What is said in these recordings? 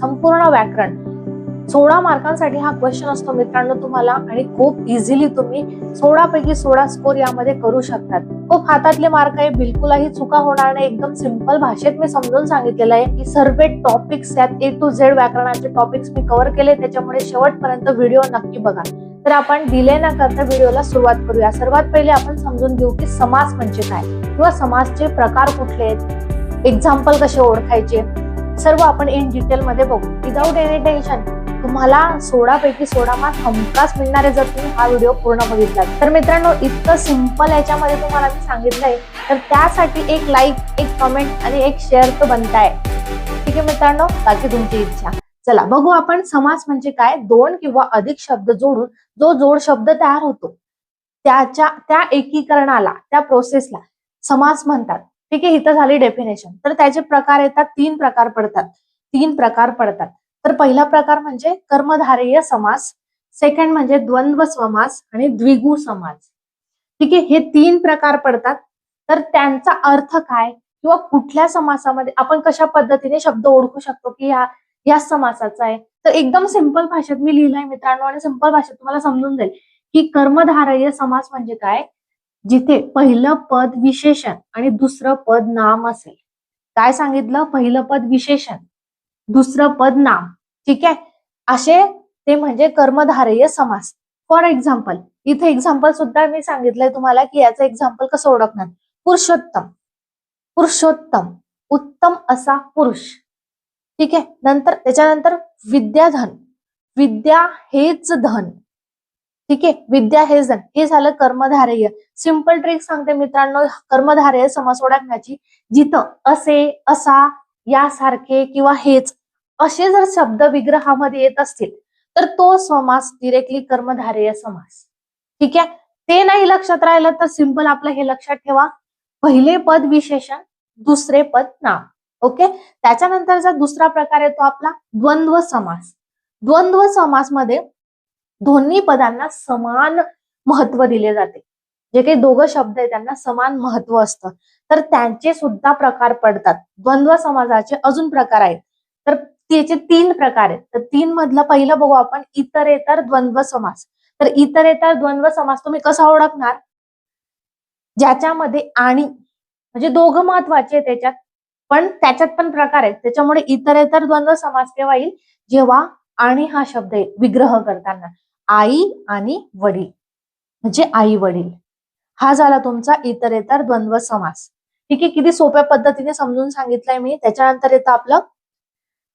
संपूर्ण व्याकरण. सोळा मार्कांसाठी हा क्वेश्चन असतो मित्रांनो तुम्हाला आणि खूप इझिली तुम्ही सोळा पैकी सोळा स्कोर यामध्ये करू शकतात. खूप हातातले मार्क आहे बिलकुलही चुका होणार नाही. एकदम सिंपल भाषेत मी समजून सांगितलेलं आहे की सर्व टॉपिक्स यात ए टू झेड व्याकरणाचे टॉपिक्स मी कव्हर केले. त्याच्यामुळे शेवटपर्यंत व्हिडिओ नक्की बघा. तर आपण डिले न करता व्हिडिओला सुरुवात करूया. सर्वात पहिले आपण समजून घेऊ की समास म्हणजे काय? किंवा समासचे प्रकार कुठले आहेत? एक्झाम्पल कसे ओळखायचे? सर्व आपण इन डिटेल मध्ये बघू. विदाऊट एनी टेन्शन तुम्हाला सोळा पैकी सोळा मार्क हमखास मिळणार आहे जर तुम्ही हा व्हिडिओ पूर्ण बघितला तर मित्रांनो इतकं सिंपल याच्यामध्ये तुम्हाला मी सांगितलंय. तर त्यासाठी एक लाईक एक कमेंट आणि एक शेअर तर बनताय. ठीक आहे मित्रांनो? बाकी तुमची इच्छा. चला बघू आपण समास म्हणजे काय? दोन किंवा अधिक शब्द जोडून जो जोड शब्द तयार होतो त्याच्या त्या एकीकरणाला त्या प्रोसेसला समास म्हणतात. ठीक आहे इथं झाली डेफिनेशन तर त्याचे प्रकार येतात तीन प्रकार पडतात. तीन प्रकार पडतात. तर पहिला प्रकार म्हणजे कर्मधारेय समास सेकंड म्हणजे द्वंद्व समास आणि द्विगु समास. ठीक आहे हे तीन प्रकार पडतात. तर त्यांचा अर्थ काय? किंवा कुठल्या समासामध्ये आपण कशा पद्धतीने शब्द ओळखू शकतो की या या समासाचा आहे? तर एकदम सिंपल भाषेत मी लिहिलंय मित्रांनो आणि सिंपल भाषेत तुम्हाला समजून जाईल. की कर्मधारय समास म्हणजे काय? जिथे पहिलं पद विशेषण आणि दुसरं पद नाम असेल. काय सांगितलं? पहिलं पद विशेषण दुसरं पद नाम. ठीक आहे? असे ते म्हणजे कर्मधारय समास. फॉर एक्झाम्पल इथे एक्झाम्पल सुद्धा मी सांगितलंय तुम्हाला की याचं एक्झाम्पल कसं ओळखणार? पुरुषोत्तम. पुरुषोत्तम. उत्तम असा पुरुष. ठीक आहे? नंतर त्याच्यानंतर विद्याधन. विद्या हेच धन. ठीक आहे? विद्या हे जण. हे झालं कर्मधारय. सिंपल ट्रिक सांगते मित्रांनो. कर्मधारय समास ओळखण्याची. जिथं असे असा यासारखे किंवा हेच असे जर शब्द विग्रहामध्ये येत असतील तर तो समास डिरेक्टली कर्मधारय समास. ठीक आहे? ते नाही लक्षात राहिलं तर सिंपल आपलं हे लक्षात ठेवा. पहिले पद विशेषण दुसरे पद नाम. ओके? त्याच्यानंतरचा दुसरा प्रकार येतो आपला द्वंद्व समास. द्वंद्व समासमध्ये दोन्ही पदांना समान महत्त्व दिले जाते. जे काही दोघं शब्द आहेत त्यांना समान महत्त्व असतं. तर त्यांचे सुद्धा प्रकार पडतात. द्वंद्व समाजाचे अजून प्रकार आहेत. तर त्याचे तीन प्रकार आहेत. तर तीन मधलं पहिलं बघू आपण इतरेतर द्वंद्व समास तर इतरेतर द्वंद्व समास तुम्ही कसा ओळखणार? ज्याच्यामध्ये आणि म्हणजे दोघं महत्त्वाचे आहे त्याच्यात पण त्याच्यात पण प्रकार आहेत. त्याच्यामुळे इतरेतर द्वंद्व समास केव्हा येईल? जेव्हा आणि हा शब्द येईल. विग्रह करताना. आई आणि वडील. म्हणजे आई वडील हा झाला तुमचा इतरेतर द्वंद्व समास. ठीक आहे किती सोप्या पद्धतीने समजून सांगितलंय मी. त्याच्यानंतर येतं आपलं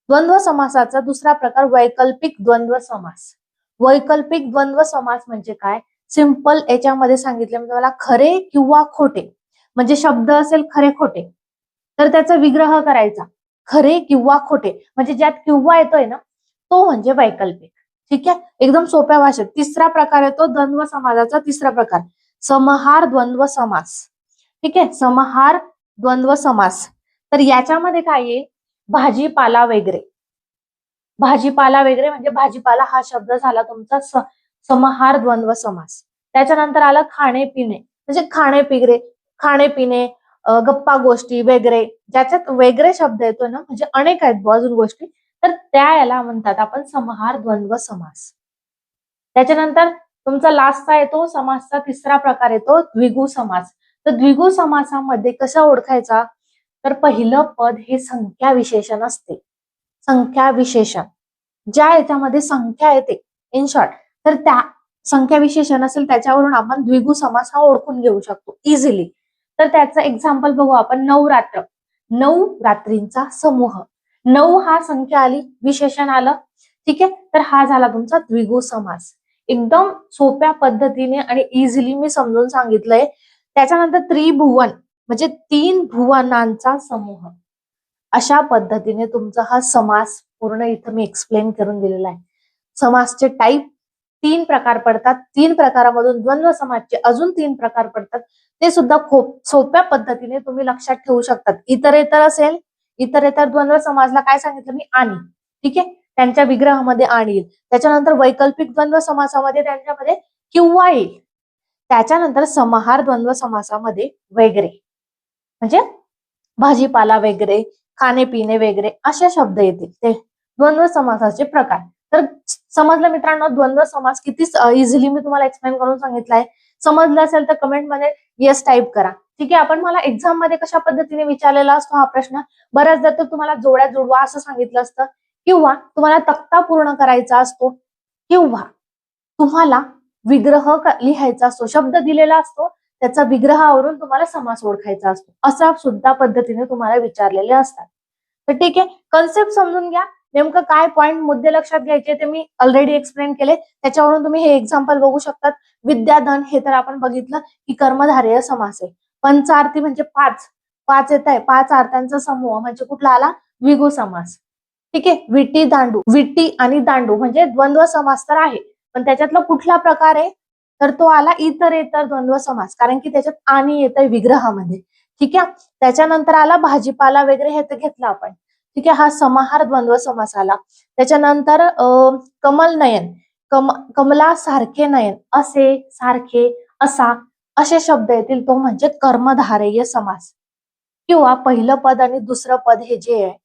द्वंद्व समासाचा दुसरा प्रकार वैकल्पिक द्वंद्व समास. वैकल्पिक द्वंद्व समास म्हणजे काय? सिंपल याच्यामध्ये सांगितलं म्हणजे तुम्हाला खरे किंवा खोटे. म्हणजे शब्द असेल खरे खोटे. तर त्याचा विग्रह करायचा. खरे किंवा खोटे. म्हणजे ज्यात किंवा येतोय ना तो म्हणजे वैकल्पिक. ठीक आहे? एकदम सोप्या भाषेत. तिसरा प्रकार येतो द्वंद्व समाजाचा तिसरा प्रकार. समहार द्वंद्व समास. ठीक आहे? समहार द्वंद्व समास. तर याच्यामध्ये काय आहे? भाजीपाला वगैरे. भाजीपाला वगैरे म्हणजे भाजीपाला हा शब्द झाला तुमचा समहार द्वंद्व समास. त्याच्यानंतर आलं खाणे पिणे म्हणजे खाणे पिगरे खाणे पिणे गप्पा गोष्टी वगैरे. ज्याच्यात वेगळे शब्द येतो ना म्हणजे अनेक आहेत अजून गोष्टी. तर त्या याला म्हणतात आपण समहार द्वंद्व समास. त्याच्यानंतर तुमचा लास्टचा येतो समासचा तिसरा प्रकार येतो द्विगु समास. तर द्विगु समासामध्ये कसा ओळखायचा? तर पहिलं पद हे संख्या विशेषण असते. संख्या विशेषण ज्या याच्यामध्ये संख्या येते इन शॉर्ट तर त्या संख्या विशेषण असेल त्याच्यावरून आपण द्विगु समास हा ओळखून घेऊ शकतो इझिली तर त्याचं एक्झाम्पल बघू आपण नऊ रात्र नऊ रात्रींचा समूह. नऊ हा संख्या आली विशेषण आलं. ठीक आहे? तर हा झाला तुमचा द्विगु समास एकदम सोप्या पद्धतीने आणि इझिली मी समजून सांगितलंय. त्याच्यानंतर त्रिभुवन म्हणजे तीन भुवनांचा समूह. अशा पद्धतीने तुमचा हा समास पूर्ण इथं मी एक्सप्लेन करून दिलेला आहे. समासचे टाईप तीन प्रकार पडतात. तीन प्रकारामधून द्वंद्व समाजचे अजून तीन प्रकार पडतात. ते सुद्धा खूप सोप्या पद्धतीने तुम्ही लक्षात ठेवू शकतात. इतर इतर असेल इतर इतर द्वंद्व समाजला काय सांगितलं? मी आणि. ठीक आहे? त्यांच्या विग्रहामध्ये आणि त्याच्यानंतर वैकल्पिक द्वंद्व समासामध्ये त्यांच्यामध्ये किंवा येईल. त्याच्यानंतर समाहार द्वंद्व समासामध्ये वगैरे. म्हणजे भाजीपाला वगैरे खाणे पिणे वगैरे असे शब्द येतील ते. द्वंद्व समासाचे प्रकार. तर समजलं मित्रांनो द्वंद्व समास किती इझिली मी तुम्हाला एक्सप्लेन करून सांगितलाय. समजलं असेल तर कमेंटमध्ये येस टाईप करा. ठीक आहे आपण मला एक्झाममध्ये कशा पद्धतीने विचारलेला असतो हा प्रश्न? बऱ्याचदा तर तुम्हाला जोड्या जोडवा असं सांगितलं असतं. किंवा तुम्हाला तक्ता पूर्ण करायचा असतो. किंवा तुम्हाला विग्रह लिहायचा असतो शब्द दिलेला असतो. त्याचा विग्रहावरून तुम्हाला समास ओळखायचा असतो. असा सुद्धा पद्धतीने तुम्हाला विचारलेले असतात. तर ठीक आहे कन्सेप्ट समजून घ्या. नेमकं काय पॉईंट मुद्दे लक्षात घ्यायचे ते मी ऑलरेडी एक्सप्लेन केले. त्याच्यावरून तुम्ही हे एक्झाम्पल बघू शकतात. विद्याधन हे तर आपण बघितलं की कर्मधारय समास आहे. पंच आरती म्हणजे पाच. पाच येत आहे. पाच आरत्यांचा समूह म्हणजे कुठला आला? विगू समास. ठीक आहे? विटी दांडू. विटी आणि दांडू म्हणजे द्वंद्व समास तर आहे. पण त्याच्यातला कुठला प्रकार आहे? तर तो आला इतर इतर द्वंद्व समास. कारण की त्याच्यात आणि येत आहे विग्रहामध्ये. ठीक आहे? त्याच्यानंतर आला भाजीपाला वगैरे हे तर घेतलं आपण. ठीक आहे? हा समाहार द्वंद्व समास आला. त्याच्यानंतर अं, कमल नयन कम कमला सारखे नयन. असे सारखे असा. असे शब्द येतील तो म्हणजे कर्मधारय समास. किंवा पहिलं पद आणि दुसरं पद हे जे आहे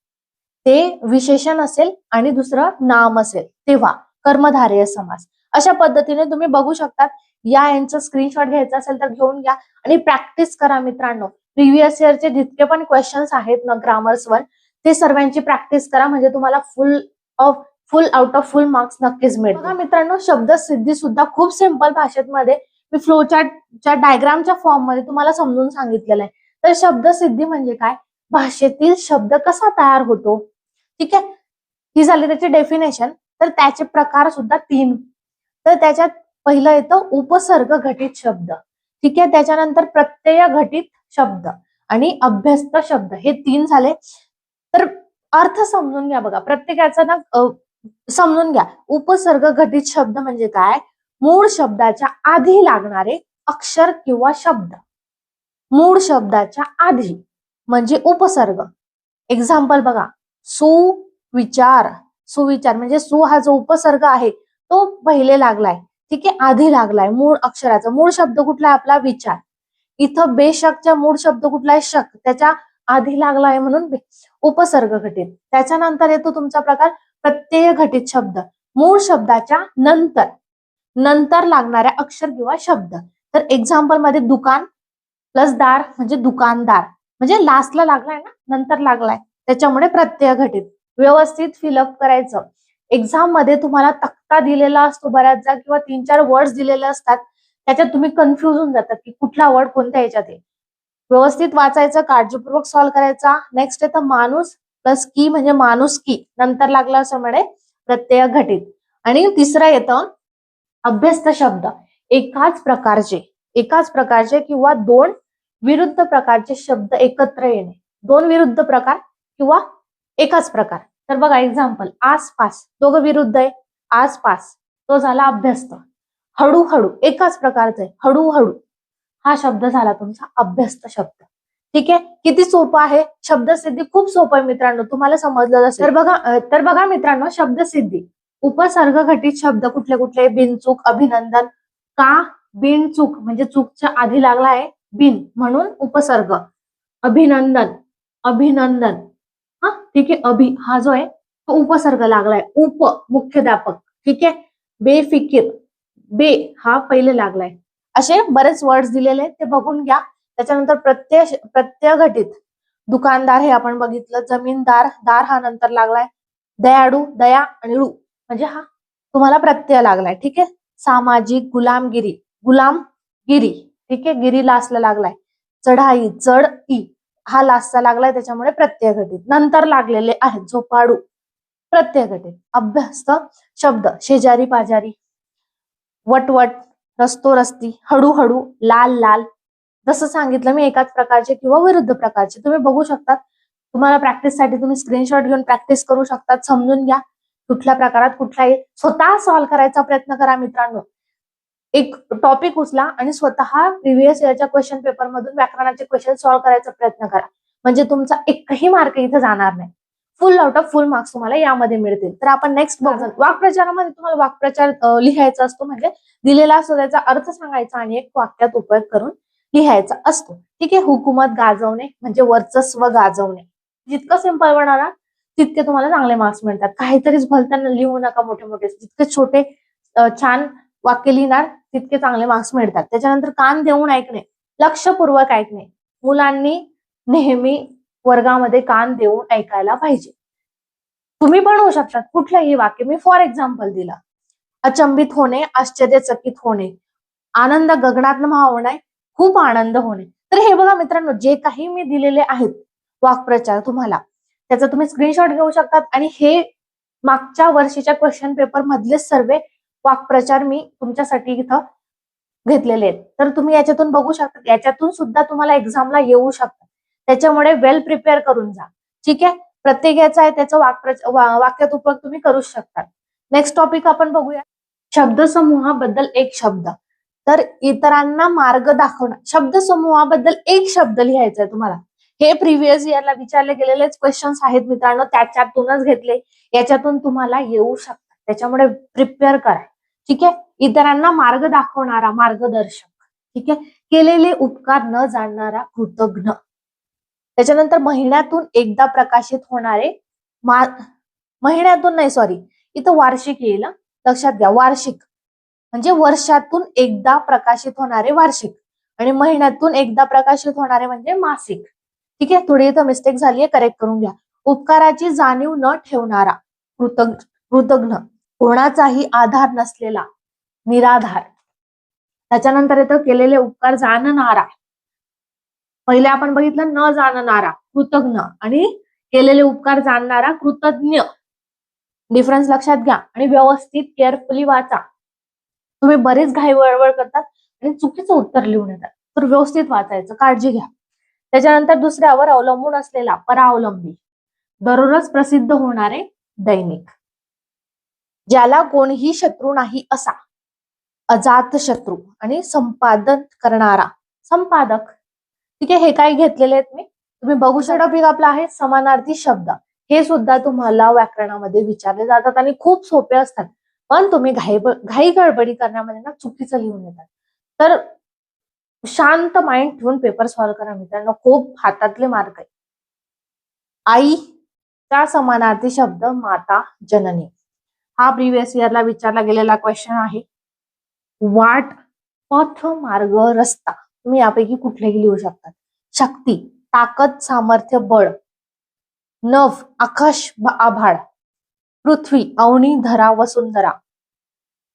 ते विशेषण असेल आणि दुसरं नाम असेल तेव्हा कर्मधारय समास. अशा पद्धतीने तुम्ही बघू शकतात या यांचं स्क्रीनशॉट घ्यायचा असेल तर घेऊन घ्या आणि प्रॅक्टिस करा मित्रांनो. प्रिव्हियस इयरचे जितके पण क्वेश्चन्स आहेत ना ग्रामर्सवर ते सर्वांची प्रॅक्टिस करा म्हणजे तुम्हाला full of full out of full marks नक्कीच मिळतील. मित्रांनो शब्द सिद्धी सुद्धा खूप सिंपल भाषेत मध्ये मी फ्लोचार्टच्या डायग्रामच्या फॉर्ममध्ये तुम्हाला समजून सांगितलेलं आहे. तर शब्द सिद्धी म्हणजे काय? भाषेतील शब्द कसा तयार होतो? ठीक आहे? ही झाली त्याची डेफिनेशन तर त्याचे प्रकार सुद्धा तीन. तर त्याच्यात पहिलं येतं उपसर्ग घटित शब्द. ठीक आहे? त्याच्यानंतर प्रत्यय घटित शब्द आणि अभ्यस्त शब्द. हे तीन झाले. तर अर्थ समजून घ्या बघा. प्रत्येकाचा ना समजून घ्या. उपसर्ग घटित शब्द म्हणजे काय? मूळ शब्दाच्या आधी लागणारे अक्षर किंवा शब्द. मूळ शब्दाच्या आधी म्हणजे उपसर्ग. एक्झाम्पल बघा. सुविचार सुविचार म्हणजे सु हा जो उपसर्ग आहे तो पहिले लागलाय. ठीक आहे? आधी लागलाय. मूळ अक्षराचा. मूळ शब्द कुठला आहे? आपला विचार. इथं बेशकच्या मूळ शब्द कुठला आहे? शक. त्याच्या आधी लागला आहे म्हणून उपसर्ग घटित. त्याच्यानंतर येतो तुमचा प्रकार प्रत्यय घटित शब्द. मूळ शब्दाच्या नंतर. नंतर लागणाऱ्या अक्षर किंवा शब्द. तर एक्झाम्पलमध्ये दुकान प्लस दार म्हणजे दुकानदार. म्हणजे लास्टला लागलाय ना नंतर लागलाय. त्याच्यामुळे प्रत्यय घटित. व्यवस्थित फिलअप करायचं. एक्झाममध्ये तुम्हाला तक्ता दिलेला असतो बऱ्याचदा किंवा तीन चार वर्ड्स दिलेले असतात. त्याच्यात तुम्ही कन्फ्युज होऊन जातात की कुठला वर्ड कोणत्या ह्याच्यात आहे. व्यवस्थित वाचायचं काळजीपूर्वक सॉल्व्ह करायचा. नेक्स्ट येतं माणूस प्लस की म्हणजे माणूस की नंतर लागला असं म्हणे प्रत्यय घटित. आणि तिसरं येतं अभ्यस्त शब्द. एकाच प्रकारचे एकाच प्रकारचे किंवा दोन विरुद्ध प्रकारचे शब्द एकत्र येणे. दोन विरुद्ध प्रकार किंवा एकाच प्रकार. तर बघा एक्झाम्पल आसपास दोघं विरुद्ध आहे. आसपास तो झाला अभ्यस्त. हळूहळू एकाच प्रकारचा आहे. हळूहळू. हा शब्द झाला तुमचा अभ्यस्त शब्द. ठीक आहे? किती सोपं आहे? शब्दसिद्धी खूप सोपं आहे मित्रांनो. तुम्हाला समजलं असेल. तर बघा तर बघा मित्रांनो शब्दसिद्धी. उपसर्ग घटित शब्द कुठले कुठले? बिनचूक अभिनंदन. का बिनचूक म्हणजे चूकच्या आधी लागला आहे बिन म्हणून उपसर्ग. अभिनंदन. अभिनंदन. हा ठीक आहे. अभि हा जो आहे तो उपसर्ग लागलाय. उप मुख्याध्यापक. ठीक आहे? बेफिकीर. बे हा पहिले लागलाय. असे बरेच वर्ड्स दिलेले आहेत. ते बघून घ्या. त्याच्यानंतर प्रत्यय प्रत्यय घटित दुकानदार हे आपण बघितलं. जमीनदार दार हा नंतर लागलाय. दयाडू दया आणि रू. म्हणजे हा तुम्हाला प्रत्यय लागलाय ठीक आहे? सामाजिक गुलामगिरी गुलामगिरी ठीक आहे? गिरी लासला लागलाय. चढाई चढ ई. हा लासचा लागलाय त्याच्यामुळे प्रत्यय घटित. नंतर लागलेले आहेत झोपाडू प्रत्यय घटित. अभ्यस्त शब्द शेजारी पाजारी. वटवट रस्तो रस्ती हळूहळू लाल लाल. जसं सांगितलं मी एकाच प्रकारचे किंवा विरुद्ध प्रकारचे. तुम्ही बघू शकतात तुम्हाला प्रॅक्टिससाठी तुम्ही स्क्रीनशॉट घेऊन प्रॅक्टिस करू शकतात समजून घ्या. कुठल्या प्रकारात कुठलाही स्वतः सॉल्व्ह करायचा प्रयत्न करा मित्रांनो. एक टॉपिक उचला आणि स्वतः प्रिव्हियस इयरच्या क्वेश्चन पेपर मधून व्याकरणाचे क्वेश्चन सॉल्व्ह करायचा प्रयत्न करा. म्हणजे तुमचा एकही मार्क इथे जाणार नाही. Full out of full marks तुम्हाला यामध्ये मिळतील. तर आपण नेक्स्ट बघू वाक्प्रचारामध्ये तुम्हाला वाक्प्रचार लिहायचा असतो. म्हणजे दिलेला असतो त्याचा अर्थ सांगायचा आणि एक वाक्यात उपयोग करून लिहायचा असतो. ठीक आहे? हुकूमत गाजवणे म्हणजे वर्चस्व गाजवणे. जितकं सिंपल बनवणार तितके तुम्हाला चांगले मार्क्स मिळतात. काहीतरीच भलताना लिहू नका मोठे मोठे. जितके छोटे छान वाक्य लिहिणार तितके चांगले मार्क्स मिळतात. त्याच्यानंतर कान देऊन ऐकणे लक्षपूर्वक ऐकणे. मुलांनी नेहमी वर्गामध्ये कान देऊन ऐकायला पाहिजे. तुम्ही बनवू शकतात. कुठलंही वाक्य. मी फॉर एक्झाम्पल दिलं. अचंबित होणे आश्चर्यचकित होणे आनंद गगनात व्हावणे खूप आनंद होणे. तर हे बघा मित्रांनो जे काही मी दिलेले आहेत वाक्प्रचार तुम्हाला त्याचा तुम्ही स्क्रीनशॉट घेऊ शकतात. आणि हे मागच्या वर्षीच्या क्वेश्चन पेपर मधले सर्व वाक्प्रचार मी तुमच्यासाठी इथं घेतलेले आहेत. तर तुम्ही याच्यातून बघू शकता. याच्यातून सुद्धा तुम्हाला एक्झामला येऊ शकतात. त्याच्यामुळे वेल प्रिपेअर करून जा. ठीक आहे? प्रत्येक याचा आहे त्याचं वाक्प्रच वाक्यात उपयोग तुम्ही करू शकता नेक्स्ट टॉपिक आपण बघूया. शब्दसमूहाबद्दल एक शब्द. तर इतरांना मार्ग दाखवणं. शब्दसमूहाबद्दल एक शब्द लिहायचा आहे तुम्हाला. हे प्रिव्हियस इयरला विचारले गेलेलेच क्वेश्चन्स आहेत मित्रांनो त्याच्यातूनच घेतले. याच्यातून तुम्हाला येऊ शकतात. त्याच्यामुळे प्रिपेअर करा. ठीक आहे? इतरांना मार्ग दाखवणारा मार्गदर्शक. ठीक आहे? केलेले उपकार न जाणणारा कृतज्ञ. त्याच्यानंतर महिन्यातून एकदा प्रकाशित होणारे महिन्यातून नाही सॉरी इथं वार्षिक येईल लक्षात घ्या वार्षिक. म्हणजे वर्षातून एकदा प्रकाशित होणारे वार्षिक. आणि महिन्यातून एकदा प्रकाशित होणारे म्हणजे मासिक. ठीक आहे? थोडी इथं मिस्टेक झाली आहे करेक्ट करून घ्या. उपकाराची जाणीव न ठेवणारा कृतज्ञ कृतज्ञ कोणाचाही आधार नसलेला निराधार. त्याच्यानंतर येतं केलेले उपकार जाणणारा. पहिले आपण बघितलं न जाणणारा कृतज्ञ आणि केलेले उपकार जाणणारा कृतज्ञ. डिफरन्स लक्षात घ्या. आणि व्यवस्थित केअरफुली वाचा. तुम्ही बरेच घाई वळवळ करतात आणि चुकीचं उत्तर लिहून येतात. तर व्यवस्थित वाचायचं. काळजी घ्या. त्याच्यानंतर दुसऱ्यावर अवलंबून असलेला परावलंबी दररोज प्रसिद्ध होणारे दैनिक ज्याला कोणीही शत्रू नाही असा अजात शत्रू आणि संपादन करणारा संपादक. ठीक आहे हे काही घेतलेले आहेत मी? तुम्ही बघू शकता. टॉपिक आपला आहे समानार्थी शब्द. हे सुद्धा तुम्हाला व्याकरणामध्ये विचारले जातात आणि खूप सोपे असतात. पण तुम्ही घाई घाई गडबडी करण्यामध्ये ना चुकीचं लिहून येतात तर शांत माइंड ठेवून पेपर सॉल्व्ह करा मित्रांनो. खूप हातातले मार्क आहे आईचा समानार्थी शब्द माता जननी. हा प्रिव्हियस इयरला विचारला गेलेला क्वेश्चन आहे. वाट पथ मार्ग रस्ता. तुम्ही यापैकी कुठलेही लिहू शकतात शक्ती ताकद सामर्थ्य बळ. नभ आकाश आभाळ. पृथ्वी अवनी धरा वसुंधरा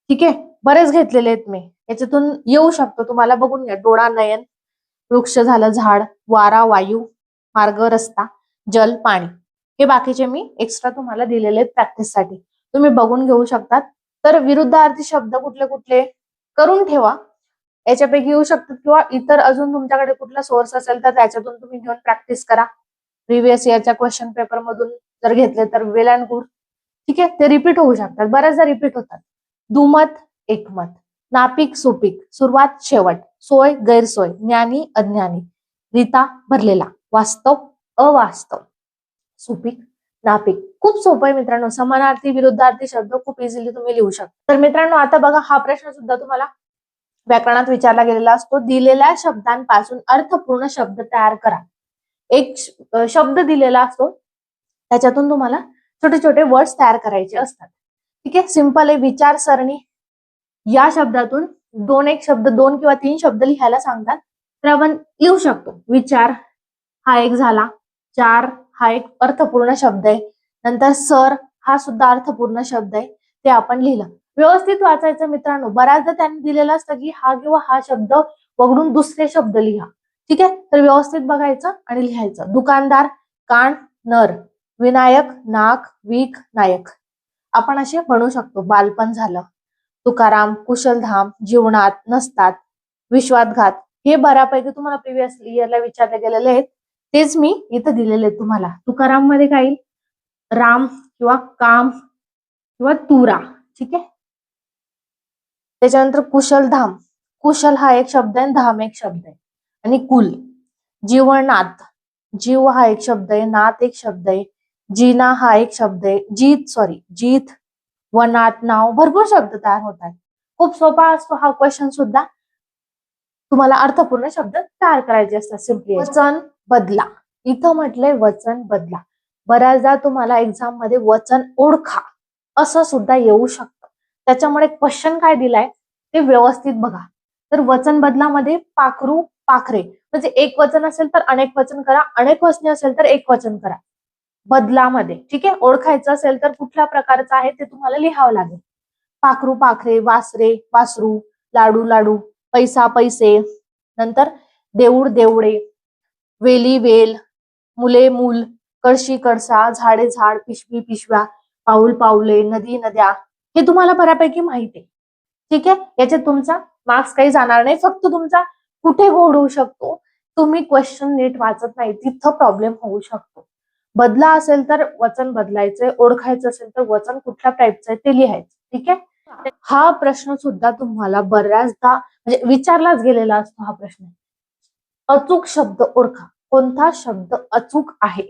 ठीक आहे? बरेच घेतलेले आहेत मी. याच्यातून येऊ शकतो. तुम्हाला बघून घ्या. डोळा नयन वृक्ष झालं झाड वारा वायू मार्ग रस्ता जल पाणी. हे बाकीचे मी एक्स्ट्रा तुम्हाला दिलेले आहेत प्रॅक्टिससाठी तुम्ही बघून घेऊ शकतात. तर विरुद्धार्थी शब्द कुठले कुठले करून ठेवा. याच्यापैकी येऊ शकतात किंवा इतर अजून तुमच्याकडे कुठला सोर्स असेल तर त्याच्यातून तुम्ही घेऊन प्रॅक्टिस करा. प्रिव्हियस इयरच्या क्वेश्चन पेपर मधून जर घेतले तर वेल अँड गुड. ठीक आहे? ते रिपीट होऊ शकतात. बऱ्याचदा रिपीट होतात. दुमत एकमत. नापिक सुपीक सुरुवात शेवट सोय गैरसोय ज्ञानी अज्ञानी. रीता भरलेला वास्तव अवास्तव. सुपीक नापिक. खूप सोपं आहे मित्रांनो. समानार्थी विरुद्धार्थी शब्द खूप इझिली तुम्ही लिहू शकता. तर मित्रांनो आता बघा हा प्रश्न सुद्धा तुम्हाला व्याकरणात विचारला गेलेला असतो. दिलेल्या शब्दांपासून अर्थपूर्ण शब्द तयार करा. एक शब्द दिलेला असतो. त्याच्यातून तुम्हाला छोटे छोटे वर्ड्स तयार करायचे असतात. ठीक आहे? सिंपल आहे. विचारसरणी या शब्दातून दोन एक शब्द दोन किंवा तीन शब्द लिहायला सांगतात. तर आपण लिहू शकतो. विचार हा एक झाला. चार हा एक अर्थपूर्ण शब्द आहे. नंतर सर हा सुद्धा अर्थपूर्ण शब्द आहे. ते आपण लिहिलं. व्यवस्थित वाचायचं मित्रांनो. बऱ्याचदा त्यांनी दिलेलं असतं की हा किंवा हा शब्द वगळून दुसरे शब्द लिहा. ठीक आहे? तर व्यवस्थित बघायचं आणि लिहायचं. दुकानदार कान नर विनायक नाक वीक नायक. आपण असे म्हणू शकतो. बालपण झालं. तुकाराम कुशलधाम जीवनात नसतात. विश्वासघात हे बऱ्यापैकी तुम्हाला प्रिव्हियस इयरला विचारले गेलेले आहेत. तेच मी इथं दिलेले आहेत तुम्हाला. तुकाराममध्ये काय येईल? राम किंवा काम किंवा तुरा. ठीक आहे? त्याच्यानंतर कुशलधाम. कुशल हा एक शब्द आहे धाम एक शब्द आहे. आणि कुल. जीवनात. जीव हा एक शब्द आहे नात एक शब्द आहे. जीना हा एक शब्द आहे. जीत सॉरी जीत वनात नाव भरपूर शब्द तयार होत आहेत. खूप सोपा असतो हा क्वेश्चन सुद्धा. तुम्हाला अर्थपूर्ण शब्द तयार करायचे असतात सिम्पली वचन बदला. इथं म्हटलंय वचन बदला. बऱ्याचदा तुम्हाला एक्झाममध्ये वचन ओळखा. असं सुद्धा येऊ शकतं. त्याच्यामुळे क्वेश्चन काय दिलाय? ते व्यवस्थित बघा. तर वचन बदलामध्ये पाखरू पाखरे. म्हणजे एक वचन असेल तर अनेक वचन करा. अनेक वचने असेल तर एक वचन करा. बदलामध्ये. ठीक आहे? ओळखायचं असेल तर कुठल्या प्रकारचं आहे ते तुम्हाला लिहावं लागेल. पाखरू पाखरे वासरे वासरू लाडू लाडू पैसा पैसे नंतर देऊळ देवडे वेली वेल मुले मूल कळशी कळसा झाडे झाड पिशवी पिशव्या पाऊल पाऊले नदी नद्या हे तुम्हाला बऱ्यापैकी माहिती आहे. ठीक आहे? याच्यात तुमचा मार्क्स काही जाणार नाही. फक्त तुमचा कुठे गोड होऊ शकतो? तुम्ही क्वेश्चन नीट वाचत नाही तिथं प्रॉब्लेम होऊ शकतो. बदला असेल तर वचन बदलायचंय ओळखायचं असेल तर वचन कुठल्या टाईपचं आहे ते लिहायचं ठीक आहे? हा प्रश्न सुद्धा तुम्हाला बऱ्याचदा म्हणजे विचारलाच गेलेला असतो हा प्रश्न. अचूक शब्द ओळखा. कोणता शब्द अचूक आहे?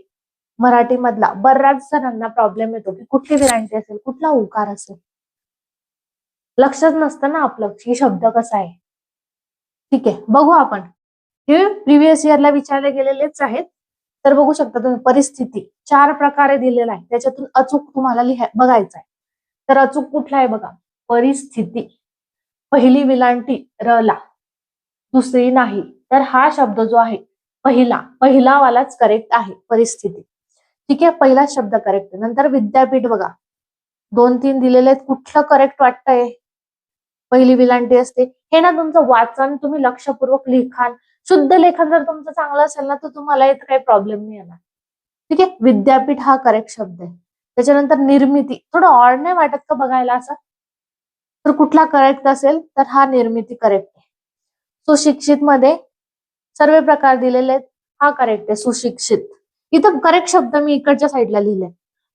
मराठीमधला बऱ्याच जणांना प्रॉब्लेम येतो की कुठली विरांटी असेल कुठला उकार असेल. लक्षच नसतं ना आपलं की शब्द कसा आहे. ठीक आहे बघू आपण. हे प्रिव्हियस इयरला विचारले गेलेलेच आहेत. तर बघू शकता तुम्ही परिस्थिती चार प्रकारे दिलेला आहे. त्याच्यातून अचूक तुम्हाला लिहाय बघायचं आहे तर अचूक कुठला आहे बघा? परिस्थिती. पहिली विलांटी रला दुसरी नाही. तर हा शब्द जो आहे पहिला. पहिलावालाच करेक्ट आहे परिस्थिती. ठीक आहे? पहिला शब्द करेक्ट नंतर विद्यापीठ बघा. दोन तीन दिलेले आहेत. कुठलं करेक्ट वाटतंय? पहिली विलांटी असते. हे ना तुमचं वाचन तुम्ही लक्षपूर्वक लिखाण शुद्ध लेखन जर तुमचं चांगलं असेल ना तर तुम्हाला इथं काही प्रॉब्लेम नाही येणार. ठीक आहे? विद्यापीठ हा करेक्ट शब्द आहे. त्याच्यानंतर निर्मिती. थोडं ऑड नाही वाटत का बघायला असं? तर कुठला करेक्ट असेल तर हा निर्मिती करेक्ट आहे. सुशिक्षित मध्ये सर्व प्रकार दिलेले आहेत. हा करेक्ट आहे सुशिक्षित. इथं करेक्ट शब्द मी इकडच्या साईडला लिहिले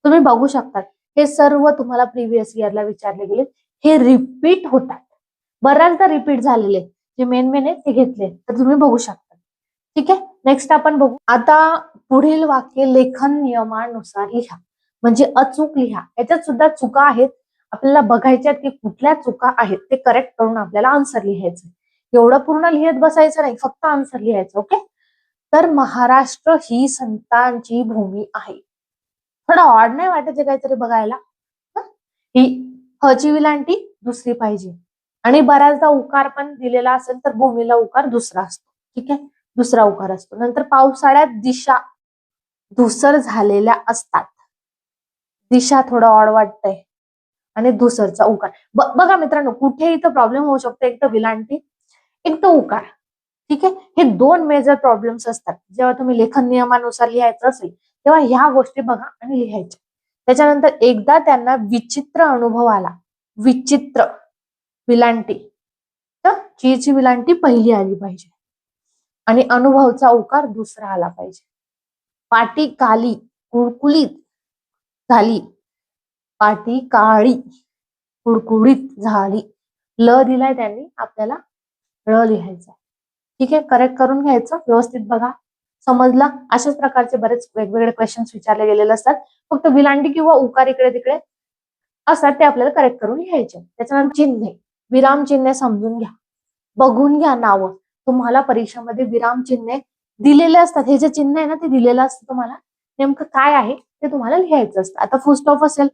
तुम्ही बघू शकता हे सर्व तुम्हाला प्रिव्हियस इयरला विचारले गेले हे रिपीट होतात. बऱ्याचदा रिपीट झालेले. जे मेन मेन आहेत ते घेतले. तर तुम्ही बघू शकता. ठीक आहे? नेक्स्ट आपण बघू. आता पुढील वाक्य लेखन नियमानुसार लिहा. म्हणजे अचूक लिहा. याच्यात सुद्धा चुका आहेत. आपल्याला बघायच्यात की कुठल्या चुका आहेत. ते करेक्ट करून आपल्याला आन्सर लिहायचं एवढं पूर्ण लिहित बसायचं नाही. फक्त आन्सर लिहायचं ओके तर महाराष्ट्र ही संतांची भूमी आहे. थोडं ऑड नाही वाटायचे काहीतरी बघायला. ही? हची विलांटी दुसरी पाहिजे. आणि बऱ्याचदा उकार पण दिलेला असेल तर भूमीला उकार दुसरा असतो. ठीक आहे? दुसरा उकार असतो. नंतर पावसाळ्यात दिशा धुसर झालेल्या असतात. दिशा थोडं ऑड वाटतंय आणि धुसरचा उकार. बघा मित्रांनो कुठे इथं प्रॉब्लेम होऊ शकतो? एक तर विलांटी एक तर उकार. ठीक आहे? हे दोन मेजर प्रॉब्लेम्स असतात. जेव्हा तुम्ही लेखन नियमानुसार लिहायचं असेल तेव्हा ह्या गोष्टी बघा आणि लिहायच्या. त्याच्यानंतर एकदा त्यांना विचित्र अनुभव आला. विचित्र. विलांटी. तर चीची विलांटी पहिली आली पाहिजे. आणि अनुभवचा उकार दुसरा आला पाहिजे. पाटी काली कुळकुळीत झाली. पाटी काळी कुडकुडीत झाली. ल दिलाय त्यांनी आपल्याला ळ लिहायचा ठीक आहे? करेक्ट करून घ्यायचं? व्यवस्थित बघा. समजला? अशाच प्रकारचे बरेच वेगवेगळे क्वेश्चन्स विचारले गेलेले असतात. फक्त विलांडी किंवा उकार इकडे तिकडे असतात ते आपल्याला करेक्ट करून लिहायचे. त्याच्यानंतर चिन्हे. विरामचिन्हे समजून घ्या. बघून घ्या नावं. तुम्हाला परीक्षेमध्ये विरामचिन्हे दिलेले असतात. हे जे चिन्ह आहे ना ते दिलेलं असतं तुम्हाला. नेमकं काय आहे ते तुम्हाला लिहायचं असतं. आता फुल स्टॉप असेल.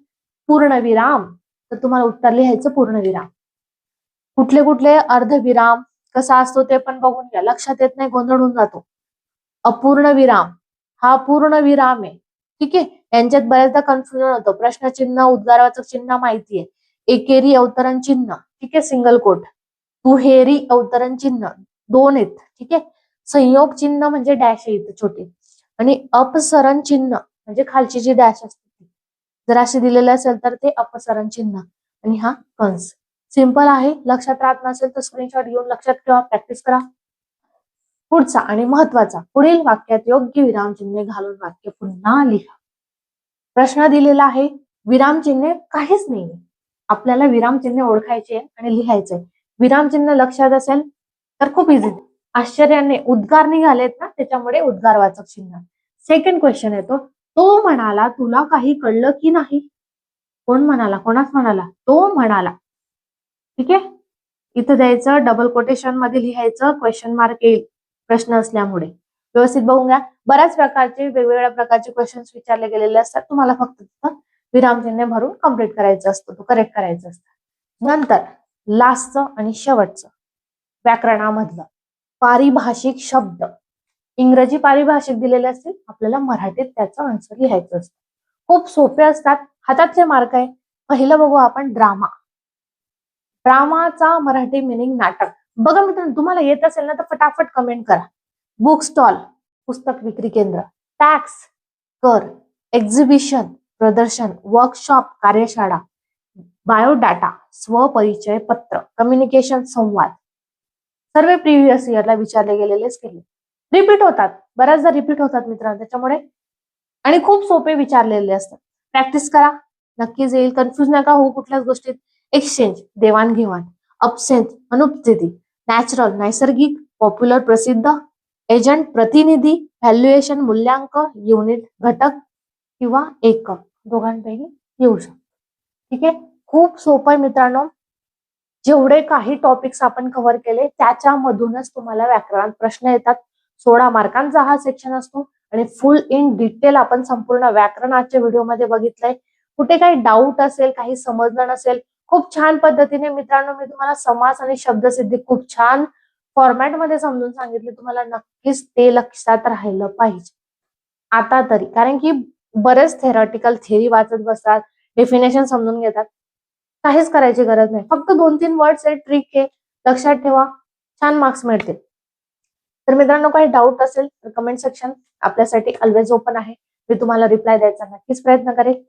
पूर्णविराम तर तुम्हाला उत्तर लिहायचं पूर्णविराम कुठले कुठले अर्धविराम कसा असतो ते पण बघून घ्या. लक्षात येत नाही गोंधळून जातो. अपूर्ण विराम. हा पूर्ण विराम आहे. ठीक आहे? यांच्यात बऱ्याचदा कन्फ्युजन होतं. प्रश्नचिन्ह उद्गारवाचक चिन्ह माहिती आहे. एकेरी अवतरण चिन्ह ठीक आहे सिंगल कोट दुहेरी अवतरण चिन्ह दोन आहेत ठीक आहे. संयोग चिन्ह म्हणजे डॅश आहे छोटे. आणि अपसरण चिन्ह म्हणजे खालची जी डॅश असते जर असे दिलेले असेल तर ते अपसरण चिन्ह. आणि हा कंस. सिंपल आहे. लक्षात राहत नसेल तर स्क्रीनशॉट घेऊन लक्षात ठेवा प्रॅक्टिस करा. पुढचा आणि महत्त्वाचा. पुढील वाक्यात योग्य विरामचिन्हे घालून वाक्य पुन्हा लिहा. प्रश्न दिलेला आहे विरामचिन्हे काहीच नाही आपल्याला विरामचिन्हे ओळखायचे आणि लिहायचे विरामचिन्ह लक्षात असेल तर खूप इझी आश्चर्याने उद्गार निघालेत ना त्याच्यामुळे उद्गार वाचक चिन्ह. सेकंड क्वेश्चन येतो. तो म्हणाला तुला काही कळलं की नाही? कोण म्हणाला? कोणाच म्हणाला? तो म्हणाला. ठीक आहे? इथं द्यायचं डबल कोटेशनमध्ये लिहायचं क्वेश्चन मार्क येईल प्रश्न असल्यामुळे. व्यवस्थित बघून घ्या. बऱ्याच प्रकारचे वेगवेगळ्या प्रकारचे क्वेश्चन्स विचारले गेलेले असतात. तुम्हाला फक्त तिथं विरामचिन्ह भरून कंप्लीट करायचं असतं तो करेक्ट करायचं असतं. नंतर लास्टचं आणि शेवटचं व्याकरणामधलं पारिभाषिक शब्द. इंग्रजी पारिभाषिक दिलेले असतील आपल्याला मराठीत त्याचं आन्सर लिहायचं असतं. खूप सोपे असतात. हातातले मार्क आहे. पहिलं बघू आपण ड्रामा ड्रामाचा मराठी मिनिंग नाटक. बघा मित्रांनो तुम्हाला येत असेल ना तर फटाफट कमेंट करा. बुक स्टॉल पुस्तक विक्री केंद्र. टॅक्स कर. एक्झिबिशन प्रदर्शन वर्कशॉप कार्यशाळा बायोडाटा स्वपरिचय पत्र कम्युनिकेशन संवाद. सर्व प्रिव्हियस इयरला विचारले गेलेलेच केले रिपीट होतात. बऱ्याचदा रिपीट होतात मित्रांनो त्याच्यामुळे. आणि खूप सोपे विचारलेले असतात. प्रॅक्टिस करा. नक्कीच येईल. कन्फ्युज नका हो कुठल्याच गोष्टीत. एक्सचेंज देवाणघेवाण अपसेंट अनुपस्थिती नॅचरल नैसर्गिक पॉप्युलर प्रसिद्ध एजंट प्रतिनिधी व्हॅल्युएशन मूल्यांक युनिट घटक किंवा एकक. दोघांपैकी येऊ शकतो. ठीक आहे? खूप सोपं आहे मित्रांनो. जेवढे काही टॉपिक्स आपण कव्हर केले त्याच्यामधूनच तुम्हाला व्याकरणात प्रश्न येतात. सोळा मार्कांचा हा सेक्शन असतो आणि फुल इन डिटेल आपण संपूर्ण व्याकरणाच्या व्हिडिओमध्ये बघितलंय. कुठे काही डाऊट असेल काही समजलं नसेल खूप छान पद्धतीने मित्रांनो मी तुम्हाला समास आणि शब्दसिद्धी खूप छान फॉर्मॅटमध्ये समजून सांगितले. तुम्हाला नक्कीच ते लक्षात राहिलं पाहिजे. आता तरी कारण की बरेच थेरॉटिकल थेरी वाचत बसतात डेफिनेशन समजून घेतात. काहीच करायची गरज नाही. फक्त दोन तीन वर्ड्स आहे ट्रिक आहे लक्षात ठेवा. छान मार्क्स मिळतील. तर मित्रांनो काही डाऊट असेल तर कमेंट सेक्शन आपल्यासाठी ऑलवेज ओपन आहे. मी तुम्हाला रिप्लाय द्यायचा नक्कीच प्रयत्न करेल